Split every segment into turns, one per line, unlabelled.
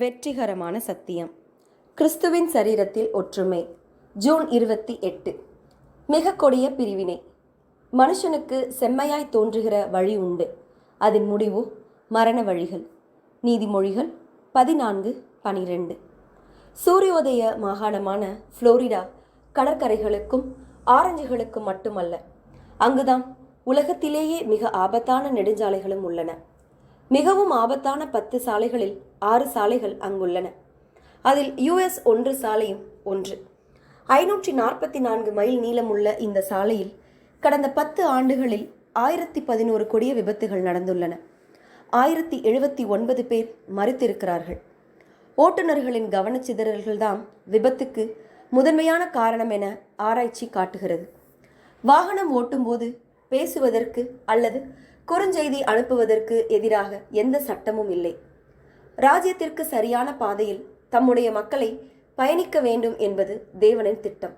வெற்றிகரமான சத்தியம். கிறிஸ்துவின் சரீரத்தில் ஒற்றுமை. ஜூன் இருபத்தி எட்டு. மிக கொடிய பிரிவினை. மனுஷனுக்கு செம்மையாய் தோன்றுகிற வழி உண்டு. அதன் முடிவு மரண வழிகள். நீதிமொழிகள் பதினான்கு பனிரெண்டு. சூரியோதய மாகாணமான புளோரிடா கடற்கரைகளுக்கும் ஆரஞ்சுகளுக்கும் மட்டுமல்ல அங்குதான் உலகத்திலேயே மிக ஆபத்தான நெடுஞ்சாலைகளும் உள்ளன. மிகவும் ஆபத்தான பத்து சாலைகளில் ஆறு சாலைகள் அங்குள்ளன. அதில் யுஎஸ் ஒன்று சாலையும் ஒன்று. ஐநூற்றி நாற்பத்தி நான்கு மைல் நீளமுள்ள இந்த சாலையில் கடந்த பத்து ஆண்டுகளில் ஆயிரத்தி பதினோரு கொடிய விபத்துகள் நடந்துள்ளன. ஆயிரத்தி எழுபத்தி ஒன்பது பேர் மறித்திருக்கிறார்கள். ஓட்டுநர்களின் கவனச்சிதறல்கள்தான் விபத்துக்கு முதன்மையான காரணம் என ஆராய்ச்சி காட்டுகிறது. வாகனம் ஓட்டும்போது பேசுவதற்கு அல்லது குறுஞ்செய்தி அனுப்புவதற்கு எதிராக எந்த சட்டமும் இல்லை. ராஜ்யத்திற்கு சரியான பாதையில் தம்முடைய மக்களை பயணிக்க வேண்டும் என்பது தேவனின் திட்டம்.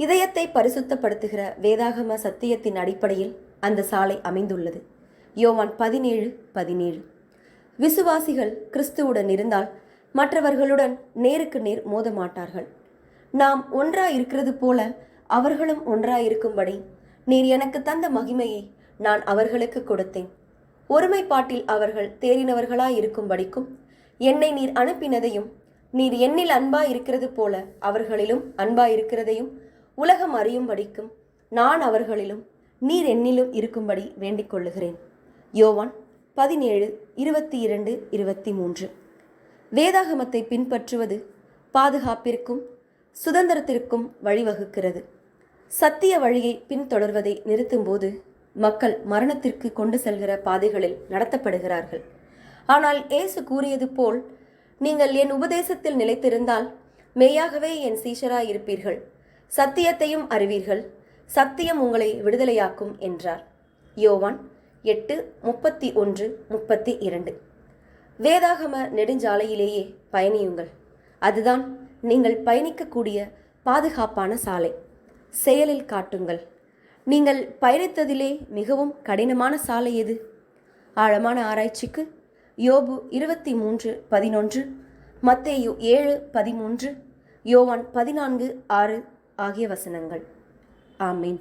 இதயத்தை பரிசுத்தப்படுத்துகிற வேதாகம சத்தியத்தின் அடிப்படையில் அந்த சாலை அமைந்துள்ளது. யோவான் பதினேழு பதினேழு. விசுவாசிகள் கிறிஸ்துவுடன் இருந்தால் மற்றவர்களுடன் நேருக்கு நேர் மோத மாட்டார்கள் நாம் ஒன்றாய் இருக்கிறது போல அவர்களும் ஒன்றாய் இருக்கும்படி நீர் எனக்கு தந்த மகிமையை நான் அவர்களுக்கு கொடுத்தேன். ஒருமைப்பாட்டில் அவர்கள் தேறினவர்களாய் இருக்கும்படிக்கும் என்னை நீர் அனுப்பினதையும் நீர் என்னில் அன்பாய் இருக்கிறது போல அவர்களிலும் அன்பாய் இருக்கிறதையும் உலகம் அறியும்படிக்கும் நான் அவர்களிலும் நீர் என்னிலும் இருக்கும்படி வேண்டிக் கொள்ளுகிறேன் யோவான் பதினேழு இருபத்தி இரண்டு இருபத்தி மூன்று வேதாகமத்தை பின்பற்றுவது பாதுகாப்பிற்கும் சுதந்திரத்திற்கும் வழிவகுக்கிறது. சத்திய வழியை பின்தொடர்வதை நிறுத்தும்போது மக்கள் மரணத்திற்கு கொண்டு செல்கிற பாதைகளில் நடத்தப்படுகிறார்கள். ஆனால் இயேசு கூறியது போல் நீங்கள் என் உபதேசத்தில் நிலைத்திருந்தால் மெய்யாகவே என் சீஷராய் இருப்பீர்கள். சத்தியத்தையும் அறிவீர்கள். சத்தியம் உங்களை விடுதலையாக்கும் என்றார். யோவான் எட்டு முப்பத்தி ஒன்று முப்பத்தி இரண்டு வேதாகம நெடுஞ்சாலையிலேயே பயணியுங்கள். அதுதான் நீங்கள் பயணிக்கக்கூடிய பாதுகாப்பான சாலை. செயலில் காட்டுங்கள். நீங்கள் பயணித்ததிலே மிகவும் கடினமான சாலை எது? ஆழமான ஆராய்ச்சிக்கு யோபு இருபத்தி மூன்று பதினொன்று மத்தேயு ஏழு பதிமூன்று யோவான் பதினான்கு ஆறு ஆகிய வசனங்கள். ஆமீன்.